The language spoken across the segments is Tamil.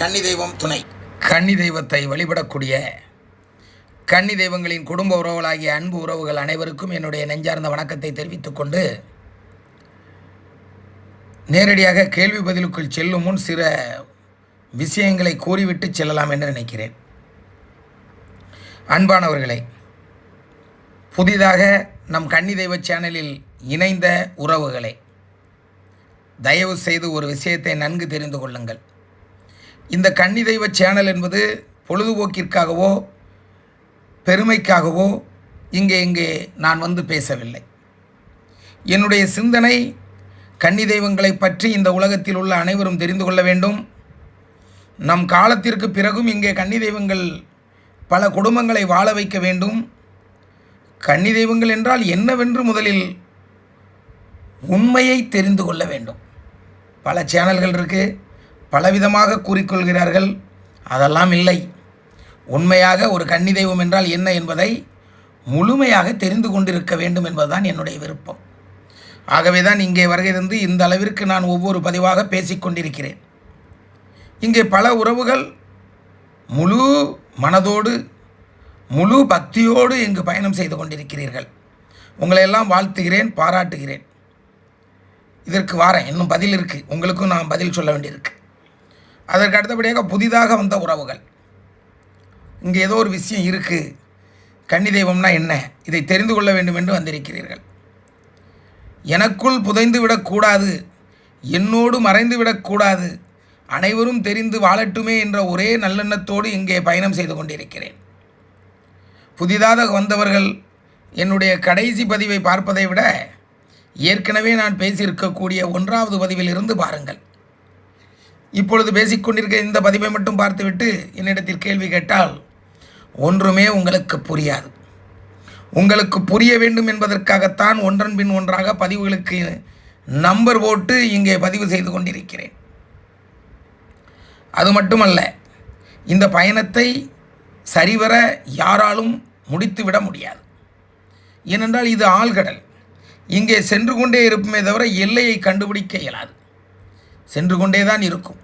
கன்னி தெய்வம் துணை. கன்னி தெய்வத்தை வழிபடக்கூடிய கன்னி தெய்வங்களின் குடும்ப உறவுகளாகிய அன்பு உறவுகள் அனைவருக்கும் என்னுடைய நெஞ்சார்ந்த வணக்கத்தை தெரிவித்துக் கொண்டு நேரடியாக கேள்வி பதிலுக்குள் செல்லும் முன் சில விஷயங்களை கூறிவிட்டு செல்லலாம் என்று நினைக்கிறேன். அன்பானவர்களே புதிதாக நம் கன்னி தெய்வ சேனலில் இணைந்த உறவுகளை தயவு செய்து ஒரு விஷயத்தை நன்கு தெரிந்து கொள்ளுங்கள். இந்த கன்னி தெய்வ சேனல் என்பது பொழுதுபோக்கிற்காகவோ பெருமைக்காகவோ இங்கே இங்கே நான் வந்து பேசவில்லை. என்னுடைய சிந்தனை கன்னி தெய்வங்களை பற்றி இந்த உலகத்தில் உள்ள அனைவரும் தெரிந்து கொள்ள வேண்டும். நம் காலத்திற்கு பிறகும் இங்கே கன்னி தெய்வங்கள் பல குடும்பங்களை வாழ வைக்க வேண்டும். கன்னி தெய்வங்கள் என்றால் என்னவென்று முதலில் உண்மையை தெரிந்து கொள்ள வேண்டும். பல சேனல்கள் இருக்குது பலவிதமாக கூறிக்கொள்கிறார்கள். அதெல்லாம் இல்லை. உண்மையாக ஒரு கன்னி தெய்வம் என்றால் என்ன என்பதை முழுமையாக தெரிந்து கொண்டிருக்க வேண்டும் என்பதுதான் என்னுடைய விருப்பம். ஆகவே தான் இங்கே வருகை இந்த அளவிற்கு நான் ஒவ்வொரு பதிவாக பேசிக்கொண்டிருக்கிறேன் இங்கே பல உறவுகள் முழு மனதோடு முழு பக்தியோடு இங்கு பயணம் செய்து கொண்டிருக்கிறீர்கள். உங்களையெல்லாம் வாழ்த்துகிறேன் பாராட்டுகிறேன். இதற்கு வாரேன். இன்னும் பதில் இருக்குது உங்களுக்கும் நான் பதில் சொல்ல வேண்டியிருக்கு. அதற்கு அடுத்தபடியாக புதிதாக வந்த உறவுகள். இங்கே ஏதோ ஒரு விஷயம் இருக்குது கன்னி தெய்வம்னா என்ன? இதை தெரிந்து கொள்ள வேண்டும் என்று வந்திருக்கிறீர்கள். எனக்குள் புதைந்து விடக்கூடாது என்னோடு மறைந்து விடக்கூடாது அனைவரும் தெரிந்து வாழட்டுமே என்ற ஒரே நல்லெண்ணத்தோடு இங்கே பயணம் செய்து கொண்டிருக்கிறேன். புதிதாக வந்தவர்கள் என்னுடைய கடைசி பதிவை பார்ப்பதை விட ஏற்கனவே நான் பேசியிருக்கக்கூடிய ஒன்றாவது பதிவில் இருந்து பாருங்கள். இப்பொழுது பேசிக்கொண்டிருக்க இந்த பதிவை மட்டும் பார்த்துவிட்டு என்னிடத்தில் கேள்வி கேட்டால் ஒன்றுமே உங்களுக்கு புரியாது. உங்களுக்கு புரிய வேண்டும் என்பதற்காகத்தான் ஒன்றன் பின் ஒன்றாக பதிவுகளுக்கு நம்பர் போட்டு இங்கே பதிவு செய்து கொண்டிருக்கிறேன். அது மட்டுமல்ல இந்த பயணத்தை சரிவர யாராலும் முடித்துவிட முடியாது. ஏனென்றால் இது ஆழ்கடல். இங்கே சென்று கொண்டே இருப்புமே தவிர எல்லையை கண்டுபிடிக்க இயலாது. சென்று கொண்டே தான் இருக்கும்.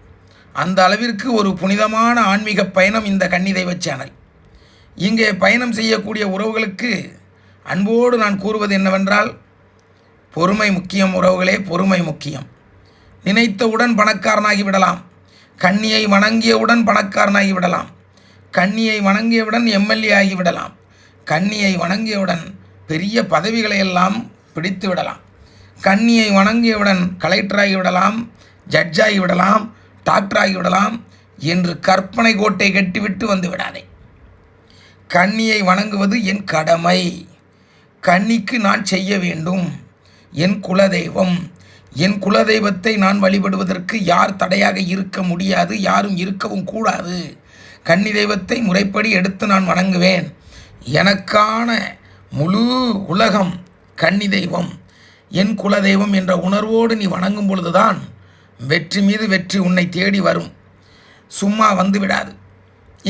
அந்த அளவிற்கு ஒரு புனிதமான ஆன்மீக பயணம் இந்த கன்னி தெய்வ சேனல். இங்கே பயணம் செய்யக்கூடிய உறவுகளுக்கு அன்போடு நான் கூறுவது என்னவென்றால் பொறுமை முக்கியம் உறவுகளே பொறுமை முக்கியம். நினைத்தவுடன் பணக்காரனாகி விடலாம். கண்ணியை வணங்கியவுடன் பணக்காரனாகி விடலாம். கண்ணியை வணங்கியவுடன் எம்எல்ஏ ஆகிவிடலாம் கண்ணியை வணங்கியவுடன் பெரிய பதவிகளை எல்லாம் பிடித்து விடலாம். கண்ணியை வணங்கியவுடன் கலெக்டராகி விடலாம். ஜட்ஜாகி விடலாம் டாக்டராகி விடலாம் என்று கற்பனை கோட்டை கட்டிவிட்டு வந்து விடாதே. கண்ணியை வணங்குவது என் கடமை. கன்னிக்கு நான் செய்ய வேண்டும். என் குலதெய்வம். என் குலதெய்வத்தை நான் வழிபடுவதற்கு யார் தடையாக இருக்க முடியாது யாரும் இருக்கவும் கூடாது. கன்னி தெய்வத்தை முறைப்படி எடுத்து நான் வணங்குவேன். எனக்கான முழு உலகம் கன்னி தெய்வம். என் குலதெய்வம் என்ற உணர்வோடு நீ வணங்கும் பொழுதுதான் வெற்றி மீது வெற்றி உன்னை தேடி வரும். சும்மா வந்து விடாது.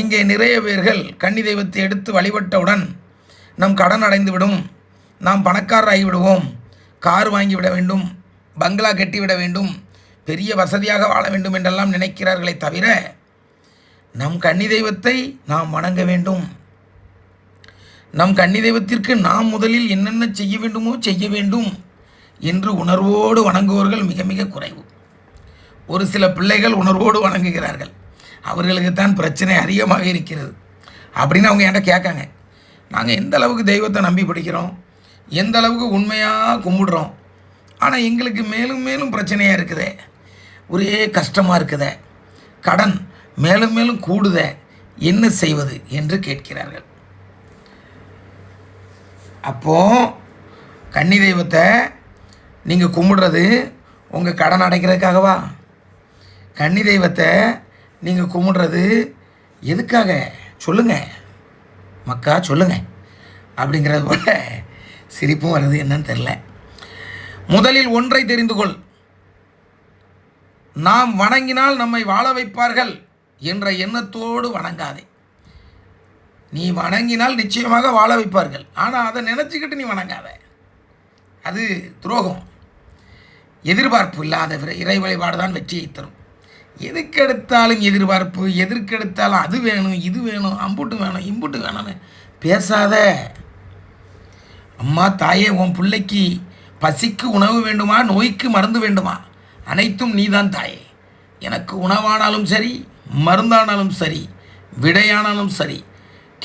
இங்கே நிறைய பேர்கள் கன்னி தெய்வத்தை எடுத்து வழிபட்டவுடன் நம் கடன் அடைந்துவிடும் நாம் பணக்காரராகி விடுவோம். கார் வாங்கிவிட வேண்டும். பங்களா கட்டிவிட வேண்டும். பெரிய வசதியாக வாழ வேண்டும் என்றெல்லாம் நினைக்கிறார்களே தவிர நம் கன்னி தெய்வத்தை நாம் வணங்க வேண்டும். நம் கன்னி தெய்வத்திற்கு நாம் முதலில் என்னென்ன செய்ய வேண்டுமோ செய்ய வேண்டும் என்று உணர்வோடு வணங்குவவர்கள் மிக மிக குறைவு. ஒரு சில பிள்ளைகள் உணர்வோடு வணங்குகிறார்கள். அவர்களுக்கு தான் பிரச்சனை அதிகமாக இருக்கிறது. அப்படின்னு அவங்க என்கிட்ட கேட்காங்க. நாங்கள் எந்த அளவுக்கு தெய்வத்தை நம்பி படிக்கிறோம்? எந்த அளவுக்கு உண்மையாக கும்பிடுறோம்? ஆனால் எங்களுக்கு மேலும் மேலும் பிரச்சனையாக இருக்குதே. ஒரே கஷ்டமாக இருக்குதே. கடன் மேலும் மேலும் கூடுதே. என்ன செய்வது என்று கேட்கிறார்கள். அப்போது கன்னி தெய்வத்தை நீங்கள் கும்பிடுறது உங்கள் கடன் அடைக்கிறதுக்காகவா? கன்னி தெய்வத்தை நீங்கள் கும்பிடுறது எதுக்காக? சொல்லுங்கள் மக்கா சொல்லுங்கள் அப்படிங்கிறது போல சிரிப்பும் வருது என்னன்னு தெரில முதலில் ஒன்றை தெரிந்து கொள். நாம் வணங்கினால் நம்மை வாழ வைப்பார்கள் என்ற எண்ணத்தோடு வணங்காதே. நீ வணங்கினால் நிச்சயமாக வாழ வைப்பார்கள். ஆனால் அதை நினச்சிக்கிட்டு நீ வணங்காத. அது துரோகம். எதிர்பார்ப்பு இல்லாத இறை வழிபாடு தான் வெற்றியை தரும். எதுக்கெடுத்தாலும் எதிர்பார்ப்பு எதற்கெடுத்தாலும் அது வேணும் இது வேணும் அம்புட்டு வேணும் இம்புட்டு வேணும்னு பேசாத. அம்மா தாயே உன் பிள்ளைக்கு பசிக்கு உணவு வேண்டுமா நோய்க்கு மருந்து வேண்டுமா? அனைத்தும் நீதான் தாயே. எனக்கு உணவானாலும் சரி மருந்தானாலும் சரி விடையானாலும் சரி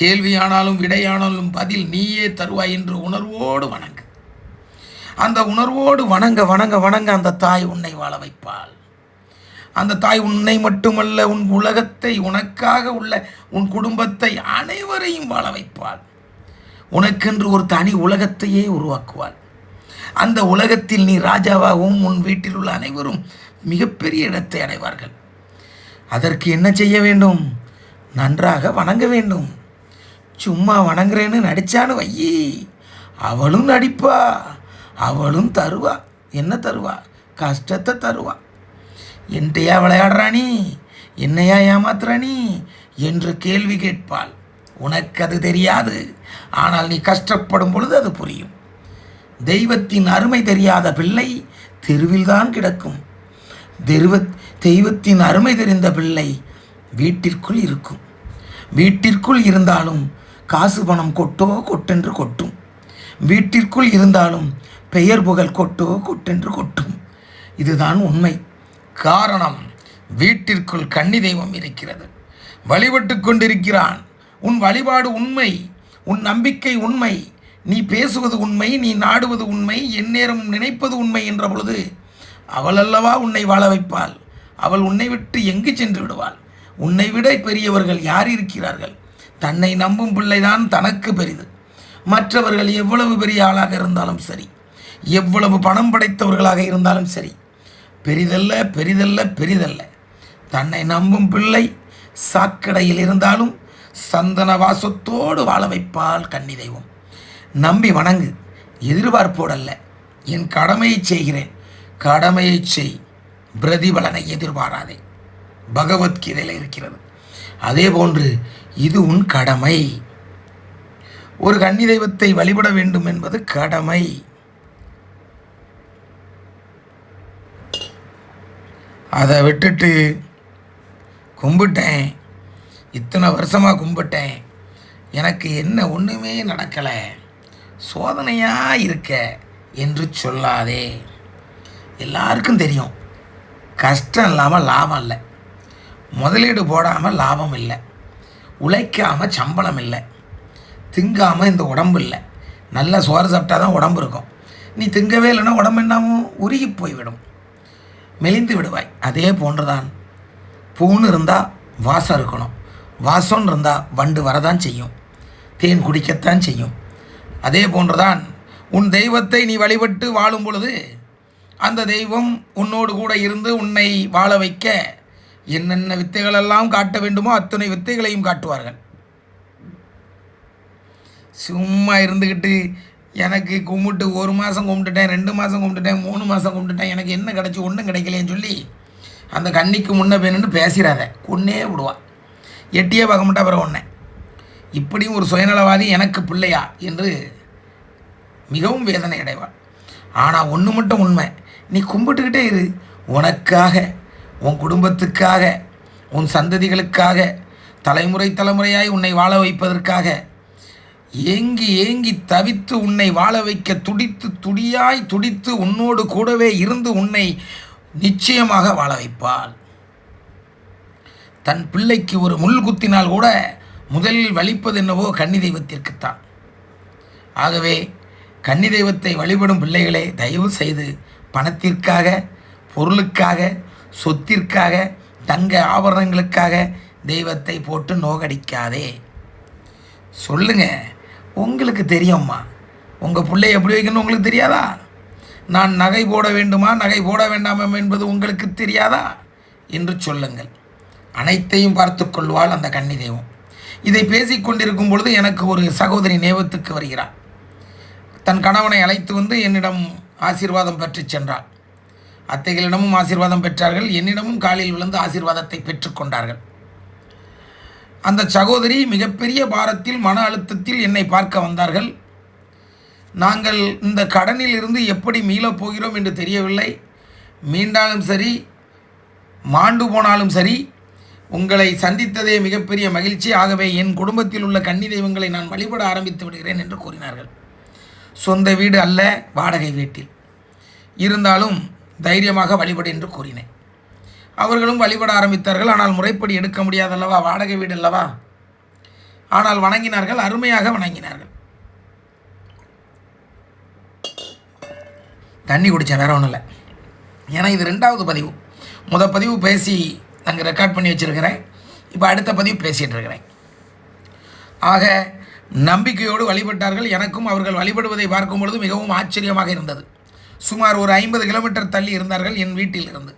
கேள்வியானாலும் விடையானாலும் பதில் நீயே தருவாய் என்று உணர்வோடு வணங்கு. அந்த உணர்வோடு வணங்க வணங்க வணங்க அந்த தாய் உன்னை வாழ வைப்பாள். அந்த தாய் உன்னை மட்டுமல்ல உன் உலகத்தை உனக்காக உள்ள உன் குடும்பத்தை அனைவரையும் வாழ வைப்பாள். உனக்கென்று ஒரு தனி உலகத்தையே உருவாக்குவாள். அந்த உலகத்தில் நீ ராஜாவாகவும் உன் வீட்டில் உள்ள அனைவரும் மிகப்பெரிய இடத்தை அடைவார்கள். அதற்கு என்ன செய்ய வேண்டும்? நன்றாக வணங்க வேண்டும். சும்மா வணங்குறேன்னு நடிச்சான்னு வையி அவளும் நடிப்பா. அவளும் தருவா. என்ன தருவா? கஷ்டத்தை தருவா. என்கிட்டயா விளையாடுறா நீ? என்னையா ஏமாத்துறா நீ? என்று கேள்வி கேட்பாள். உனக்கு அது தெரியாது. ஆனால் நீ கஷ்டப்படும் பொழுது அது புரியும். தெய்வத்தின் அருமை தெரியாத பிள்ளை தெருவில்தான் கிடக்கும். தெருவ தெய்வத்தின் அருமை தெரிந்த பிள்ளை வீட்டிற்குள் இருக்கும். வீட்டிற்குள் இருந்தாலும் காசு பணம் கொட்டோ கொட்டென்று கொட்டும். வீட்டிற்குள் இருந்தாலும் பெயர் புகழ் கொட்டோ கொட்டென்று கொட்டும். இதுதான் உண்மை. காரணம் வீட்டிற்குள் கன்னி தெய்வம் இருக்கிறது. வழிபட்டு கொண்டிருக்கிறான். உன் வழிபாடு உண்மை உன் நம்பிக்கை உண்மை நீ பேசுவது உண்மை நீ நாடுவது உண்மை எந்நேரம் நினைப்பது உண்மை என்ற பொழுது அவள் அல்லவா உன்னை வாழ வைப்பாள்? அவள் உன்னை விட்டு எங்கு சென்று விடுவாள்? உன்னை விட பெரியவர்கள் யார் இருக்கிறார்கள்? தன்னை நம்பும் பிள்ளைதான் தனக்கு பெரிது. மற்றவர்கள் எவ்வளவு பெரிய ஆளாக இருந்தாலும் சரி எவ்வளவு பணம் படைத்தவர்களாக இருந்தாலும் சரி பெரிதல்ல பெரிதல்ல பெரிதல்ல. தன்னை நம்பும் பிள்ளை சாக்கடையில் இருந்தாலும் சந்தன வாசத்தோடு வாழ வைப்பால் கன்னி தெய்வம். நம்பி வணங்கு எதிர்பார்ப்போடல்ல என் கடமையை செய்கிறேன். கடமையை செய் பிரதிபலனை எதிர்பாராதே. பகவத்கீதையில் இருக்கிறது. அதே போன்று இது உன் கடமை. ஒரு கன்னி தெய்வத்தை வழிபட வேண்டும் என்பது கடமை. அதை விட்டுட்டு கும்பிட்டேன். இத்தனை வருஷமாக கும்பிட்டேன். எனக்கு என்ன ஒன்றுமே நடக்கலை. சோதனையாக இருக்க என்று சொல்லாதே. எல்லாருக்கும் தெரியும். கஷ்டம் இல்லாமல் லாபம் இல்லை. முதலீடு போடாமல் லாபம் இல்லை. உழைக்காமல் சம்பளம் இல்லை. திங்காமல் இந்த உடம்பு இல்லை. நல்ல சோறு சாப்பிட்டா தான் உடம்பு இருக்கும். நீ திங்கவே இல்லைன்னா உடம்பு என்னாவும் உருகி போய்விடும். மெலிந்து விடுவாய். அதே போன்றுதான். பூன்னு இருந்தால் வாசம் இருக்கணும். வாசம்னு இருந்தால் வண்டு வரதான் செய்யும். தேன் குடிக்கத்தான் செய்யும். அதே போன்றுதான். உன் தெய்வத்தை நீ வழிபட்டு வாழும் பொழுது அந்த தெய்வம் உன்னோடு கூட இருந்து உன்னை வாழ வைக்க என்னென்ன வித்தைகளெல்லாம் காட்ட வேண்டுமோ அத்தனை வித்தைகளையும் காட்டுவார்கள். சும்மா இருந்துக்கிட்டு எனக்கு கும்பிட்டு ஒரு மாதம் கும்பிட்டுட்டேன் ரெண்டு மாதம் கும்பிட்டுட்டேன் மூணு மாதம் கும்பிட்டுட்டேன். எனக்கு என்ன கிடச்சி ஒன்றும் கிடைக்கலையேன்னு சொல்லி அந்த கன்னிக்கு முன்ன வேணும்னு பேசிடாத கொன்னே விடுவாள் எட்டியே பார்க்க மாட்டா பிறகு ஒன்றை இப்படியும் ஒரு சுயநலவாதி எனக்கு பிள்ளையா என்று மிகவும் வேதனை அடைவாள் ஆனால் ஒன்று மட்டும் உண்மை. நீ கும்பிட்டுக்கிட்டே இரு. உனக்காக உன் குடும்பத்துக்காக உன் சந்ததிகளுக்காக தலைமுறை தலைமுறையாய் உன்னை வாழ வைப்பதற்காக ஏங்கி ஏங்கி தவித்து உன்னை வாழ வைக்க துடித்து துடியாய் துடித்து உன்னோடு கூடவே இருந்து உன்னை நிச்சயமாக வாழ வைப்பாள். தன் பிள்ளைக்கு ஒரு முள் குத்தினால் கூட முதலில் வலிப்பது என்னவோ கன்னி தெய்வத்திற்குத்தான் ஆகவே கன்னி தெய்வத்தை வழிபடும் பிள்ளைகளே தயவு செய்து பணத்திற்காக பொருளுக்காக சொத்திற்காக தங்க ஆபரணங்களுக்காக தெய்வத்தை போட்டு நோகடிக்காதே. சொல்லுங்கள் உங்களுக்கு தெரியும்மா. உங்கள் பிள்ளை எப்படி வைக்கணும்னு உங்களுக்கு தெரியாதா? நான் நகை போட வேண்டுமா? நகை போட வேண்டாமா என்பது உங்களுக்கு தெரியாதா? என்று சொல்லுங்கள். அனைத்தையும் பார்த்து கொள்வாள் அந்த கன்னி தெய்வம் இதை பேசிக் கொண்டிருக்கும் பொழுது எனக்கு ஒரு சகோதரி நேபத்துக்கு வருகிறாள். தன் கணவனை அழைத்து வந்து என்னிடம் ஆசீர்வாதம் பெற்று சென்றாள். அத்தைகளிடமும் ஆசீர்வாதம் பெற்றார்கள். என்னிடமும் காலில் விழுந்து ஆசீர்வாதத்தை பெற்றுக்கொண்டார்கள் அந்த சகோதரி மிகப்பெரிய பாரத்தில் மன அழுத்தத்தில் என்னை பார்க்க வந்தார்கள். நாங்கள் இந்த கடனில் இருந்து எப்படி மீளப் போகிறோம் என்று தெரியவில்லை. மீண்டாலும் சரி மாண்டு போனாலும் சரி உங்களை சந்தித்ததே மிகப்பெரிய மகிழ்ச்சி. ஆகவே என் குடும்பத்தில் உள்ள கன்னி தெய்வங்களை நான் வழிபட ஆரம்பித்து விடுகிறேன் என்று கூறினார்கள். சொந்த வீடு அல்ல வாடகை வீட்டில். இருந்தாலும் தைரியமாக வழிபடு என்று கூறினேன். அவர்களும் வழிபட ஆரம்பித்தார்கள். ஆனால் முறைப்படி எடுக்க முடியாதல்லவா? வாடகை வீடு அல்லவா ஆனால் வணங்கினார்கள் அருமையாக வணங்கினார்கள். தண்ணி குடித்தேன் வேற ஒன்றும் இல்லை. ஏன்னா இது ரெண்டாவது பதிவு. முத பதிவு பேசி நாங்கள் ரெக்கார்ட் பண்ணி வச்சுருக்கிறேன். இப்போ அடுத்த பதிவு பேசிகிட்டு இருக்கிறேன். ஆக நம்பிக்கையோடு வழிபட்டார்கள். எனக்கும் அவர்கள் வழிபடுவதை பார்க்கும் பொழுது மிகவும் ஆச்சரியமாக இருந்தது. சுமார் ஒரு ஐம்பது கிலோமீட்டர் தள்ளி இருந்தார்கள் என் வீட்டில் இருந்து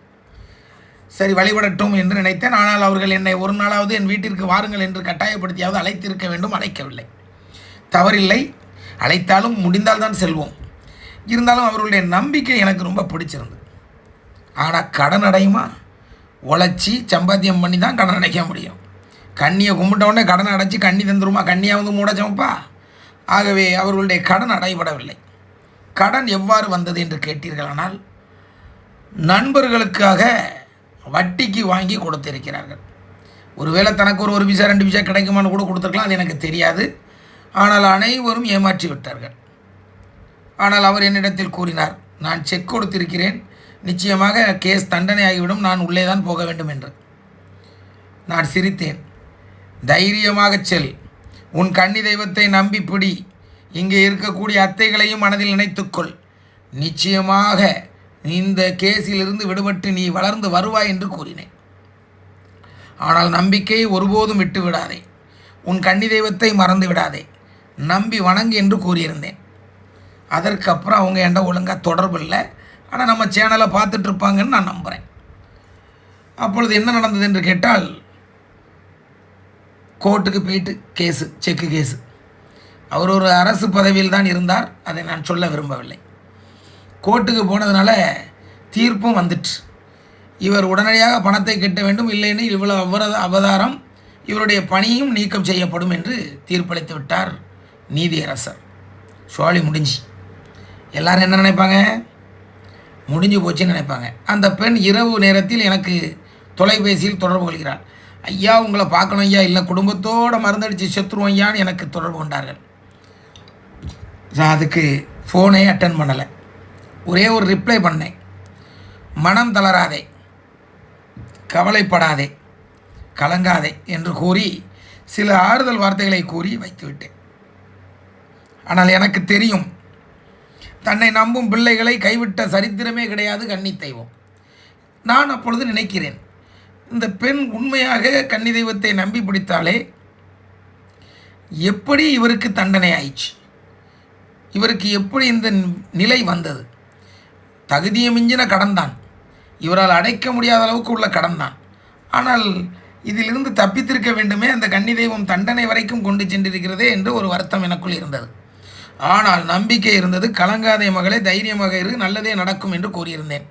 சரி வழிபடட்டும் என்று நினைத்தேன். ஆனால் அவர்கள் என்னை ஒரு நாளாவது என் வீட்டிற்கு வாருங்கள் என்று கட்டாயப்படுத்தியாவது அழைத்திருக்க வேண்டும் அழைக்கவில்லை. தவறில்லை. அழைத்தாலும் முடிந்தால் தான் செல்வோம். இருந்தாலும் அவர்களுடைய நம்பிக்கை எனக்கு ரொம்ப பிடிச்சிருந்தது. ஆனால் கடன் அடையுமா? உழைச்சி சம்பாத்தியம் பண்ணி தான் கடன் அடைக்க முடியும். கண்ணியை கும்பிட்ட உடனே கடன் அடைச்சி கண்ணி தந்துருமா? கண்ணியாக வந்து மூட சமைப்பா? ஆகவே அவர்களுடைய கடன் அடைபடவில்லை. கடன் எவ்வாறு வந்தது என்று கேட்டீர்களானால் நண்பர்களுக்காக வட்டிக்கு வாங்கி கொடுத்திருக்கிறார்கள். ஒருவேளை தனக்கு ஒரு ஒரு விசா ரெண்டு விசா கிடைக்குமான்னு கூட கொடுத்துருக்கலாம் அது எனக்கு தெரியாது. ஆனால் அனைவரும் ஏமாற்றி விட்டார்கள். ஆனால் அவர் என்னிடத்தில் கூறினார் நான் செக் கொடுத்திருக்கிறேன். நிச்சயமாக கேஸ் தண்டனை ஆகிவிடும். நான் உள்ளே தான் போக வேண்டும் என்று. நான் சிரித்தேன் தைரியமாக செல். உன் கன்னி தெய்வத்தை நம்பி பிடி. இங்கே இருக்கக்கூடிய அத்தைகளையும் மனதில் நினைத்துக்கொள். நிச்சயமாக இந்த கேஸிலிருந்து விடுபட்டு நீ வளர்ந்து வருவாய் என்று கூறினேன். ஆனால் நம்பிக்கையை ஒருபோதும் விட்டு விடாதே உன் கன்னி தெய்வத்தை மறந்து விடாதே. நம்பி வணங்கு என்று கூறியிருந்தேன். அதற்கப்புறம் அவங்க என்கிட்ட ஒழுங்காக தொடர்பு இல்லை. ஆனால் நம்ம சேனலை பார்த்துட்ருப்பாங்கன்னு நான் நம்புகிறேன் அப்பொழுது என்ன நடந்தது என்று கேட்டால் கோர்ட்டுக்கு போயிட்டு கேஸு செக்கு கேஸு. அவர் ஒரு அரசு பதவியில் தான் இருந்தார். அதை நான் சொல்ல விரும்பவில்லை. கோர்ட்டுக்கு போனதுனால தீர்ப்பும் வந்துட்டு இவர் உடனடியாக பணத்தை கட்ட வேண்டும் இல்லைன்னு இவ்வளவு அவரது அவதாரம் இவருடைய பணியும் நீக்கம் செய்யப்படும் என்று தீர்ப்பளித்து விட்டார் நீதியரசர். சோழி முடிஞ்சு. எல்லாரும் என்ன நினைப்பாங்க? முடிஞ்சு போச்சுன்னு நினைப்பாங்க. அந்த பெண் இரவு நேரத்தில் எனக்கு தொலைபேசியில் தொடர்பு கொள்கிறாள். ஐயா உங்களை பார்க்கணும் ஐயா இல்லை குடும்பத்தோடு மருந்தடித்து செத்துருவோம் ஐயான்னு எனக்கு தொடர்பு கொண்டார்கள். நான் அதுக்கு ஃபோனே அட்டன் பண்ணலை. ஒரே ஒரு ரிப்ளை பண்ணேன் மனம் தளராதே. கவலைப்படாதே. கலங்காதே என்று கூறி சில ஆறுதல் வார்த்தைகளை கூறி வைத்துவிட்டேன் ஆனால் எனக்கு தெரியும் தன்னை நம்பும் பிள்ளைகளை கைவிட்ட சரித்திரமே கிடையாது கன்னி தெய்வம். நான் அப்பொழுது நினைக்கிறேன் இந்த பெண் உண்மையாக கன்னி தெய்வத்தை நம்பி பிடித்தாலே எப்படி இவருக்கு தண்டனை ஆயிடுச்சு இவருக்கு எப்படி இந்த நிலை வந்தது? தகுதியை மிஞ்சின கடன் தான் இவரால் அடைக்க முடியாத அளவுக்கு உள்ள கடன் தான் ஆனால் இதிலிருந்து தப்பித்திருக்க வேண்டுமே அந்த கன்னி தெய்வம் தண்டனை வரைக்கும் கொண்டு சென்றிருக்கிறதே என்று ஒரு வருத்தம் எனக்குள் இருந்தது. ஆனால் நம்பிக்கை இருந்தது கலங்காதே மகளே தைரியமாக இரு நல்லதே நடக்கும் என்று கூறியிருந்தேன்.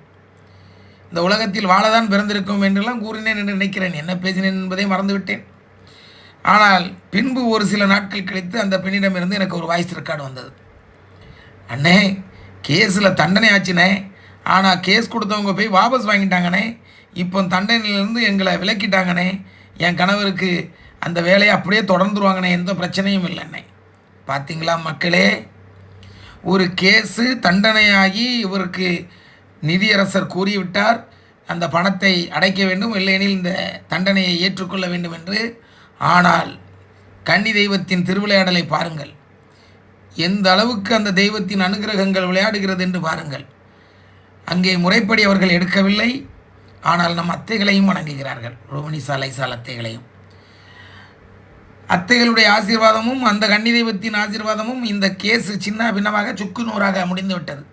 இந்த உலகத்தில் வாழதான் பிறந்திருக்கும் என்றெல்லாம் கூறினேன் என்று நினைக்கிறேன். என்ன பேசினேன் என்பதை மறந்துவிட்டேன். ஆனால் பின்பு ஒரு சில நாட்கள் கழித்து அந்த பெண்ணிடமிருந்து எனக்கு ஒரு வாய்ஸ் ரெக்கார்டு வந்தது. அண்ணே கேஸில் தண்டனை ஆச்சுனே ஆனால் கேஸ் கொடுத்தவங்க போய் வாபஸ் வாங்கிட்டாங்கண்ணே இப்போ தண்டனையிலேருந்து எங்களை விலக்கிட்டாங்கண்ணே என் கணவருக்கு அந்த வேலையை அப்படியே தொடர்ந்துருவாங்கண்ணே எந்த பிரச்சனையும் இல்லைண்ணே பார்த்தீங்களா மக்களே? ஒரு கேஸு தண்டனையாகி இவருக்கு நிதியரசர் கூறிவிட்டார். அந்த பணத்தை அடைக்க வேண்டும் இல்லையெனில் இந்த தண்டனையை ஏற்றுக்கொள்ள வேண்டும் என்று. ஆனால் கன்னி தெய்வத்தின் திருவிளையாடலை பாருங்கள். எந்த அளவுக்கு அந்த தெய்வத்தின் அனுகிரகங்கள் விளையாடுகிறது என்று பாருங்கள். அங்கே முறைப்படி அவர்கள் எடுக்கவில்லை. ஆனால் நம் அத்தைகளையும் வணங்குகிறார்கள். ரோமணி சாலை சால் அத்தைகளையும். அத்தைகளுடைய ஆசீர்வாதமும் அந்த கன்னி தெய்வத்தின் ஆசீர்வாதமும் இந்த கேஸ் சின்ன பின்னமாக சுக்கு நூறாக முடிந்துவிட்டது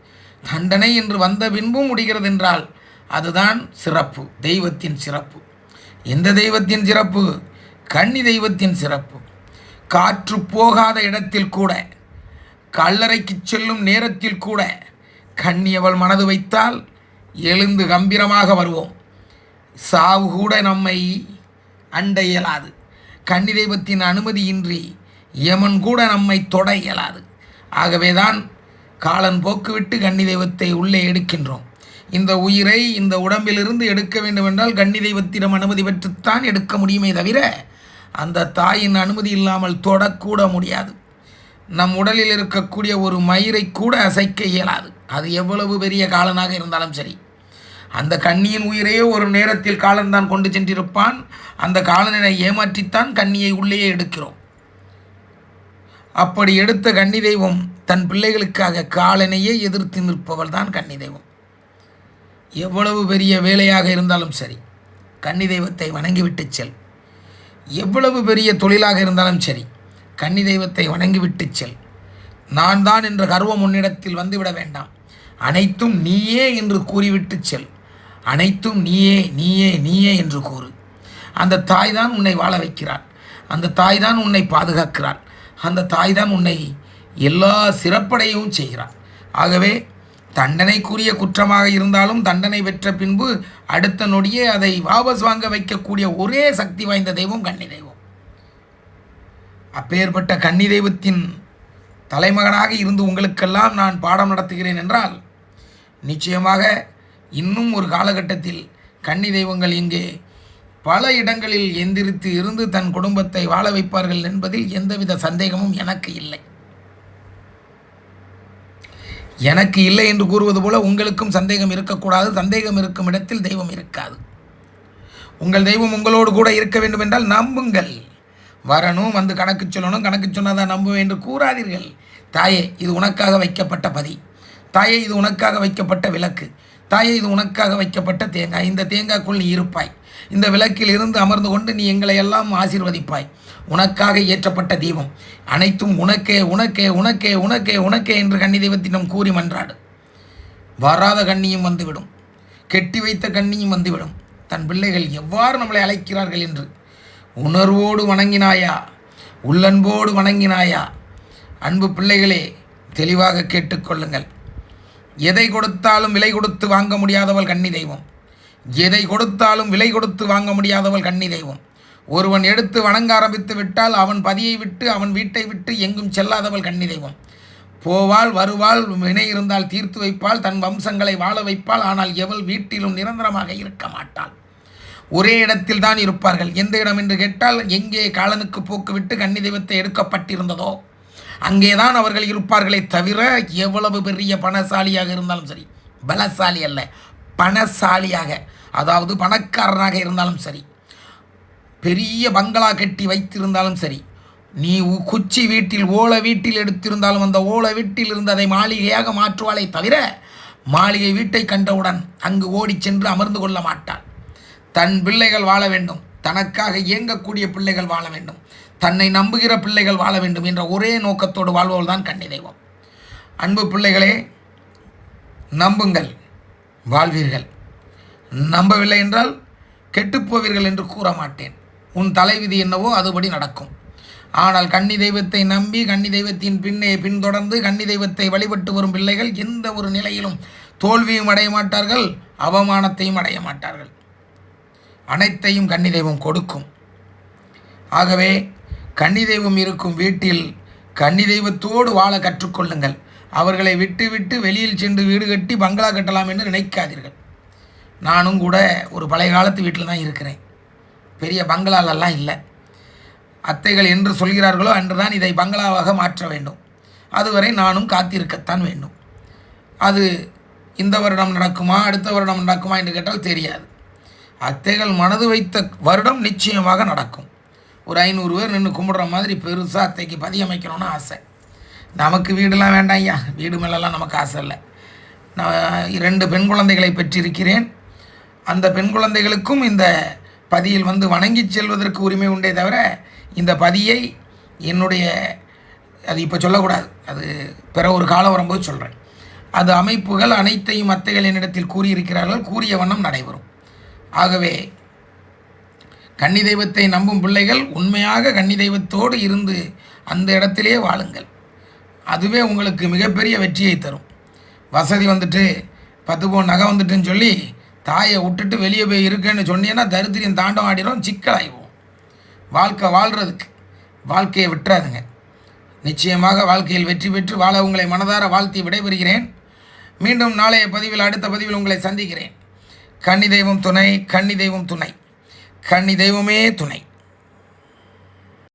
தண்டனை என்று வந்த பின்பும் முடிகிறது என்றால் அதுதான் சிறப்பு தெய்வத்தின் சிறப்பு. எந்த தெய்வத்தின் சிறப்பு? கன்னி தெய்வத்தின் சிறப்பு. காற்று போகாத இடத்தில் கூட கல்லறைக்கு செல்லும் நேரத்தில் கூட கண்ணியவள் மனது வைத்தால் எழுந்து கம்பீரமாக வருவோம். சாவு கூட நம்மை அண்ட இயலாது. கன்னி தெய்வத்தின் அனுமதியின்றி யமன் கூட நம்மை தொட இயலாது. ஆகவேதான் காலன் போக்குவிட்டு கன்னி தெய்வத்தை உள்ளே எடுக்கின்றோம். இந்த உயிரை இந்த உடம்பிலிருந்து எடுக்க வேண்டுமென்றால் கன்னி தெய்வத்திடம் அனுமதி பெற்றுத்தான் எடுக்க முடியுமே தவிர அந்த தாயின் அனுமதி இல்லாமல் தொடக்கூட முடியாது. நம் உடலில் இருக்கக்கூடிய ஒரு மயிரை கூட அசைக்க இயலாது. அது எவ்வளவு பெரிய காலனாக இருந்தாலும் சரி. அந்த கண்ணியின் உயிரையே ஒரு நேரத்தில் காலன்தான் கொண்டு சென்றிருப்பான். அந்த காலனை ஏமாற்றித்தான் கண்ணியை உள்ளேயே எடுக்கிறோம். அப்படி எடுத்த கன்னி தெய்வம் தன் பிள்ளைகளுக்காக காலனையே எதிர்த்து நிற்பவள் தான் கன்னி தெய்வம். எவ்வளவு பெரிய வேலையாக இருந்தாலும் சரி கன்னி தெய்வத்தை வணங்கிவிட்டு செல். எவ்வளவு பெரிய தொழிலாக இருந்தாலும் சரி கன்னி தெய்வத்தை வணங்கிவிட்டு செல். நான் தான் என்ற கர்வம் உன்னிடத்தில் வந்துவிட வேண்டாம். அனைத்தும் நீயே என்று கூறிவிட்டு செல். அனைத்தும் நீயே நீயே நீயே என்று கூறு. அந்த தாய் தான் உன்னை வாழ வைக்கிறாள். அந்த தாய் தான் உன்னை பாதுகாக்கிறாள். அந்த தாய் தான் உன்னை எல்லா சிறப்படையவும் செய்கிறாள். ஆகவே தண்டனைக்குரிய குற்றமாக இருந்தாலும் தண்டனை பெற்ற பின்பு அடுத்த நொடியே அதை வாபஸ் வாங்க வைக்கக்கூடிய ஒரே சக்தி வாய்ந்த தெய்வம் கன்னி தெய்வம். அப்பேற்பட்ட கன்னி தெய்வத்தின் தலைமகனாக இருந்து உங்களுக்கெல்லாம் நான் பாடம் நடத்துகிறேன் என்றால் நிச்சயமாக இன்னும் ஒரு காலகட்டத்தில் கன்னி தெய்வங்கள் இங்கே பல இடங்களில் எந்திரித்து இருந்து தன் குடும்பத்தை வாழ வைப்பார்கள் என்பதில் எந்தவித சந்தேகமும் எனக்கு இல்லை. எனக்கு இல்லை என்று கூறுவது போல உங்களுக்கும் சந்தேகம் இருக்கக்கூடாது. சந்தேகம் இருக்கும் இடத்தில் தெய்வம் இருக்காது. உங்கள் தெய்வம் உங்களோடு கூட இருக்க வேண்டும் என்றால் நம்புங்கள். வரணும் வந்து கணக்கு சொல்லணும். கணக்கு சொன்னதான் நம்புவேன் என்று கூறாதீர்கள். தாயே இது உனக்காக வைக்கப்பட்ட பதி. தாயே இது உனக்காக வைக்கப்பட்ட விளக்கு. தாயே இது உனக்காக வைக்கப்பட்ட தேங்காய். இந்த தேங்காய்க்குள் நீ இருப்பாய். இந்த விளக்கில் இருந்து அமர்ந்து கொண்டு நீ எங்களை எல்லாம் ஆசீர்வதிப்பாய். உனக்காக ஏற்றப்பட்ட தீபம். அனைத்தும் உனக்கே உனக்கே உனக்கே உனக்கே உனக்கே என்று கன்னி தெய்வத்திடம் கூறி மன்றாடு. வராத கண்ணியும் வந்துவிடும். கெட்டி வைத்த கண்ணியும் வந்துவிடும். தன் பிள்ளைகள் எவ்வாறு நம்மளை அழைக்கிறார்கள் என்று. உணர்வோடு வணங்கினாயா? உள்ளன்போடு வணங்கினாயா? அன்பு பிள்ளைகளே தெளிவாக கேட்டுக்கொள்ளுங்கள். எதை கொடுத்தாலும் விலை கொடுத்து வாங்க முடியாதவள் கன்னி தெய்வம். எதை கொடுத்தாலும் விலை கொடுத்து வாங்க முடியாதவள் கன்னி தெய்வம். ஒருவன் எடுத்து வணங்க ஆரம்பித்து விட்டால் அவன் பதியை விட்டு அவன் வீட்டை விட்டு எங்கும் செல்லாதவள் கன்னி தெய்வம். போவாள் வருவாள் வினை இருந்தால் தீர்த்து வைப்பாள் தன் வம்சங்களை வாழ வைப்பாள் ஆனால் எவள் வீட்டிலும் நிரந்தரமாக இருக்க மாட்டாள். ஒரே இடத்தில் தான் இருப்பார்கள். எந்த இடம் என்று கேட்டால் எங்கே காலனுக்கு போக்குவிட்டு கன்னி தெய்வத்தை எடுக்கப்பட்டிருந்ததோ? அங்கேதான் அவர்கள் இருப்பார்களே தவிர எவ்வளவு பெரிய பணசாலியாக இருந்தாலும் சரி பலசாலி அல்ல பணசாலியாக அதாவது பணக்காரனாக இருந்தாலும் சரி பெரிய பங்களா கட்டி வைத்திருந்தாலும் சரி நீ உ- குச்சி வீட்டில் ஓலை வீட்டில் எடுத்திருந்தாலும் அந்த ஓலை வீட்டில் இருந்து அதை மாளிகையாக மாற்றுவாளே தவிர மாளிகை வீட்டை கண்டவுடன் அங்கு ஓடிச் சென்று அமர்ந்து கொள்ள மாட்டாள். தன் பிள்ளைகள் வாழ வேண்டும் தனக்காக இயங்கக்கூடிய பிள்ளைகள் வாழ வேண்டும். தன்னை நம்புகிற பிள்ளைகள் வாழ வேண்டும் என்ற ஒரே நோக்கத்தோடு வாழ்வோல் தான் கன்னி தெய்வம். அன்பு பிள்ளைகளே நம்புங்கள் வாழ்வீர்கள். நம்பவில்லை என்றால் கெட்டுப்போவீர்கள் என்று கூற மாட்டேன் உன் தலைவிதி என்னவோ அதுபடி நடக்கும். ஆனால் கன்னி தெய்வத்தை நம்பி கன்னி தெய்வத்தின் பின்னே பின்தொடர்ந்து கன்னி தெய்வத்தை வழிபட்டு வரும் பிள்ளைகள் எந்த ஒரு நிலையிலும் தோல்வியும் அடைய மாட்டார்கள் அவமானத்தையும் அடைய மாட்டார்கள். அனைத்தையும் கன்னி தெய்வம் கொடுக்கும். ஆகவே கன்னி தெய்வம் இருக்கும் வீட்டில் கன்னி தெய்வத்தோடு வாழ கற்றுக்கொள்ளுங்கள். அவர்களை விட்டு விட்டு வெளியில் சென்று வீடு கட்டி பங்களா கட்டலாம் என்று நினைக்காதீர்கள். நானும் கூட ஒரு பழைய காலத்து வீட்டில் தான் இருக்கிறேன். பெரிய பங்களாலெல்லாம் இல்லை. அத்தைகள் என்று சொல்கிறார்களோ அன்றுதான் இதை பங்களாவாக மாற்ற வேண்டும். அதுவரை நானும் காத்திருக்கத்தான் வேண்டும். அது இந்த வருடம் நடக்குமா அடுத்த வருடம் நடக்குமா என்று கேட்டால் தெரியாது. அத்தைகள் மனது வைத்த வருடம் நிச்சயமாக நடக்கும். ஒரு ஐநூறு பேர் நின்று கும்பிடுற மாதிரி பெருசாக அத்தைக்கு பதியமைக்கணும்னு ஆசை. நமக்கு வீடெல்லாம் வேண்டாம் ஐயா. வீடு மேலெல்லாம் நமக்கு ஆசை இல்லை. நான் இரண்டு பெண் குழந்தைகளை பெற்றிருக்கிறேன். அந்த பெண் குழந்தைகளுக்கும் இந்த பதியில் வந்து வணங்கி செல்வதற்கு உரிமை உண்டே தவிர இந்த பதியை என்னுடைய அது இப்போ சொல்லக்கூடாது. அது பிற ஒரு காலம் வரும்போது சொல்கிறேன் அது அமைப்புகள் அனைத்தையும் அத்தைகள் என்னிடத்தில் கூறியிருக்கிறார்கள். கூறிய வண்ணம் நடைபெறும். ஆகவே கன்னி தெய்வத்தை நம்பும் பிள்ளைகள் உண்மையாக கன்னி தெய்வத்தோடு இருந்து அந்த இடத்திலே வாழுங்கள். அதுவே உங்களுக்கு மிகப்பெரிய வெற்றியை தரும். வசதி வந்துட்டு பத்து பவுன் நகை வந்துட்டுன்னு சொல்லி தாயை விட்டுட்டு வெளியே போய் இருக்கேன்னு சொன்னீங்கன்னா தரித்திரியம் தாண்டம் ஆடிடும் சிக்கலாகிவோம் வாழ்க்கை வாழ்கிறதுக்கு வாழ்க்கையை விட்டுறாதுங்க. நிச்சயமாக வாழ்க்கையில் வெற்றி பெற்று வாழ உங்களை மனதார வாழ்த்தி விடைபெறுகிறேன். மீண்டும் நாளைய பதிவில் அடுத்த பதிவில் உங்களை சந்திக்கிறேன். கன்னி தெய்வம் துணை கன்னி தெய்வம் துணை. கன்னி தெய்வமே துணை.